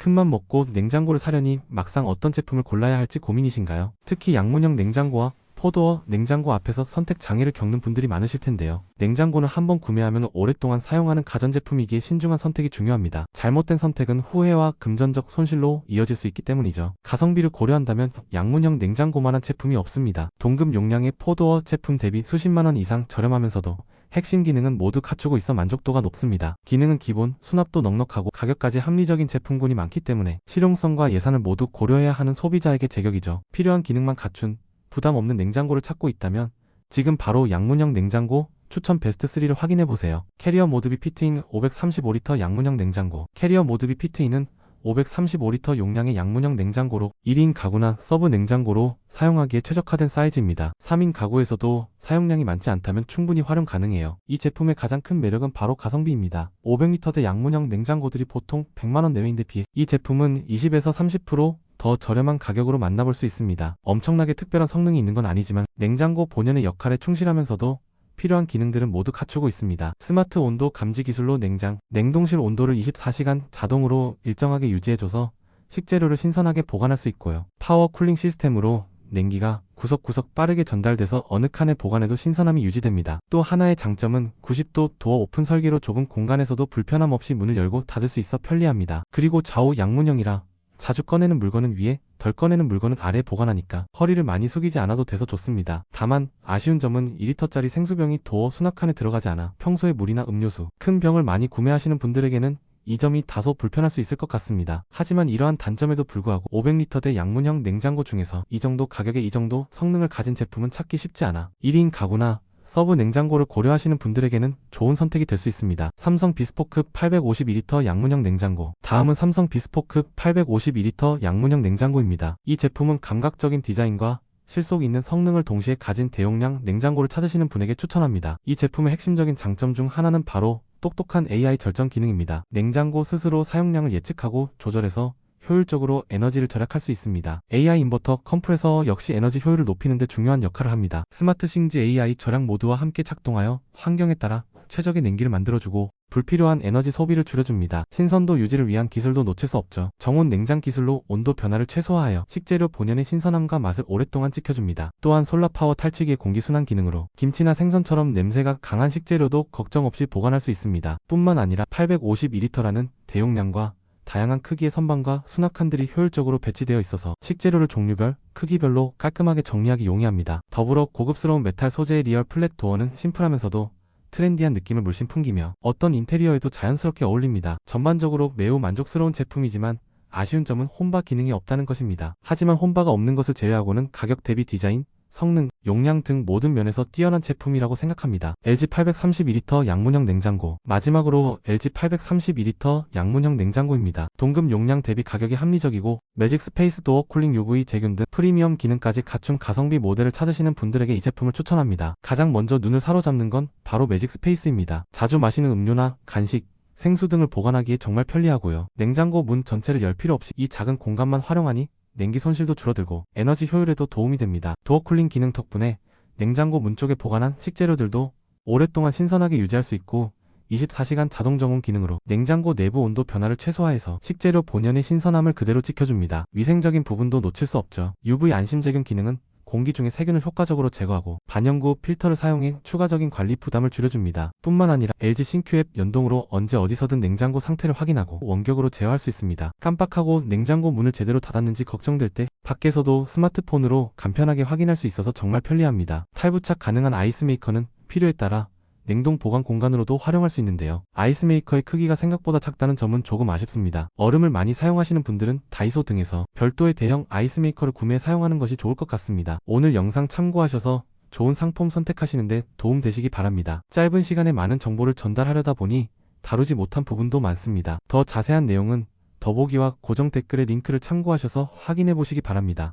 큰맘 먹고 냉장고를 사려니 막상 어떤 제품을 골라야 할지 고민이신가요? 특히 양문형 냉장고와 포도어 냉장고 앞에서 선택 장애를 겪는 분들이 많으실 텐데요. 냉장고는 한번 구매하면 오랫동안 사용하는 가전제품이기에 신중한 선택이 중요합니다. 잘못된 선택은 후회와 금전적 손실로 이어질 수 있기 때문이죠. 가성비를 고려한다면 양문형 냉장고만한 제품이 없습니다. 동급 용량의 포도어 제품 대비 수십만 원 이상 저렴하면서도 핵심 기능은 모두 갖추고 있어 만족도가 높습니다. 기능은 기본, 수납도 넉넉하고 가격까지 합리적인 제품군이 많기 때문에 실용성과 예산을 모두 고려해야 하는 소비자에게 제격이죠. 필요한 기능만 갖춘 부담 없는 냉장고를 찾고 있다면 지금 바로 양문형 냉장고 추천 베스트 3를 확인해 보세요. 캐리어 모드비 피트인 535리터 양문형 냉장고. 캐리어 모드비 피트인은 535리터 용량의 양문형 냉장고로 1인 가구나 서브 냉장고로 사용하기에 최적화된 사이즈입니다. 3인 가구에서도 사용량이 많지 않다면 충분히 활용 가능해요. 이 제품의 가장 큰 매력은 바로 가성비입니다. 500리터대 양문형 냉장고들이 보통 100만원 내외인데 비해 이 제품은 20에서 30%더 저렴한 가격으로 만나볼 수 있습니다. 엄청나게 특별한 성능이 있는 건 아니지만 냉장고 본연의 역할에 충실하면서도 필요한 기능들은 모두 갖추고 있습니다. 스마트 온도 감지 기술로 냉장, 냉동실 온도를 24시간 자동으로 일정하게 유지해줘서 식재료를 신선하게 보관할 수 있고요. 파워 쿨링 시스템으로 냉기가 구석구석 빠르게 전달돼서 어느 칸에 보관해도 신선함이 유지됩니다. 또 하나의 장점은 90도 도어 오픈 설계로 좁은 공간에서도 불편함 없이 문을 열고 닫을 수 있어 편리합니다. 그리고 좌우 양문형이라 자주 꺼내는 물건은 위에, 덜 꺼내는 물건은 아래에 보관하니까 허리를 많이 숙이지 않아도 돼서 좋습니다. 다만 아쉬운 점은 2리터짜리 생수병이 도어 수납칸에 들어가지 않아 평소에 물이나 음료수, 큰 병을 많이 구매하시는 분들에게는 이 점이 다소 불편할 수 있을 것 같습니다. 하지만 이러한 단점에도 불구하고 500리터대 양문형 냉장고 중에서 이 정도 가격에 이 정도 성능을 가진 제품은 찾기 쉽지 않아 1인 가구나 서브 냉장고를 고려하시는 분들에게는 좋은 선택이 될 수 있습니다. 삼성 비스포크 852리터 양문형 냉장고. 다음은 삼성 비스포크 852리터 양문형 냉장고입니다. 이 제품은 감각적인 디자인과 실속 있는 성능을 동시에 가진 대용량 냉장고를 찾으시는 분에게 추천합니다. 이 제품의 핵심적인 장점 중 하나는 바로 똑똑한 AI 절전 기능입니다. 냉장고 스스로 사용량을 예측하고 조절해서 효율적으로 에너지를 절약할 수 있습니다. AI 인버터 컴프레서 역시 에너지 효율을 높이는 데 중요한 역할을 합니다. 스마트 싱지 AI 절약 모드와 함께 작동하여 환경에 따라 최적의 냉기를 만들어주고 불필요한 에너지 소비를 줄여줍니다. 신선도 유지를 위한 기술도 놓칠 수 없죠. 정온 냉장 기술로 온도 변화를 최소화하여 식재료 본연의 신선함과 맛을 오랫동안 지켜줍니다. 또한 솔라 파워 탈취기의 공기 순환 기능으로 김치나 생선처럼 냄새가 강한 식재료도 걱정 없이 보관할 수 있습니다. 뿐만 아니라 852리터라는 대용량과 다양한 크기의 선반과 수납칸들이 효율적으로 배치되어 있어서 식재료를 종류별, 크기별로 깔끔하게 정리하기 용이합니다. 더불어 고급스러운 메탈 소재의 리얼 플랫 도어는 심플하면서도 트렌디한 느낌을 물씬 풍기며 어떤 인테리어에도 자연스럽게 어울립니다. 전반적으로 매우 만족스러운 제품이지만 아쉬운 점은 홈바 기능이 없다는 것입니다. 하지만 홈바가 없는 것을 제외하고는 가격 대비 디자인, 성능, 용량 등 모든 면에서 뛰어난 제품이라고 생각합니다. LG 832리터 양문형 냉장고. 마지막으로 LG 832리터 양문형 냉장고입니다. 동급 용량 대비 가격이 합리적이고 매직 스페이스 도어 쿨링 UV 제균 등 프리미엄 기능까지 갖춘 가성비 모델을 찾으시는 분들에게 이 제품을 추천합니다. 가장 먼저 눈을 사로잡는 건 바로 매직 스페이스입니다. 자주 마시는 음료나 간식, 생수 등을 보관하기에 정말 편리하고요. 냉장고 문 전체를 열 필요 없이 이 작은 공간만 활용하니 냉기 손실도 줄어들고 에너지 효율에도 도움이 됩니다. 도어 쿨링 기능 덕분에 냉장고 문 쪽에 보관한 식재료들도 오랫동안 신선하게 유지할 수 있고 24시간 자동 정원 기능으로 냉장고 내부 온도 변화를 최소화해서 식재료 본연의 신선함을 그대로 지켜줍니다. 위생적인 부분도 놓칠 수 없죠. UV 안심 제균 기능은 공기 중에 세균을 효과적으로 제거하고 반영구 필터를 사용해 추가적인 관리 부담을 줄여줍니다. 뿐만 아니라 LG 싱큐 앱 연동으로 언제 어디서든 냉장고 상태를 확인하고 원격으로 제어할 수 있습니다. 깜빡하고 냉장고 문을 제대로 닫았는지 걱정될 때 밖에서도 스마트폰으로 간편하게 확인할 수 있어서 정말 편리합니다. 탈부착 가능한 아이스 메이커는 필요에 따라 냉동 보관 공간으로도 활용할 수 있는데요. 아이스메이커의 크기가 생각보다 작다는 점은 조금 아쉽습니다. 얼음을 많이 사용하시는 분들은 다이소 등에서 별도의 대형 아이스메이커를 구매해 사용하는 것이 좋을 것 같습니다. 오늘 영상 참고하셔서 좋은 상품 선택하시는데 도움 되시기 바랍니다. 짧은 시간에 많은 정보를 전달하려다 보니 다루지 못한 부분도 많습니다. 더 자세한 내용은 더보기와 고정 댓글의 링크를 참고하셔서 확인해 보시기 바랍니다.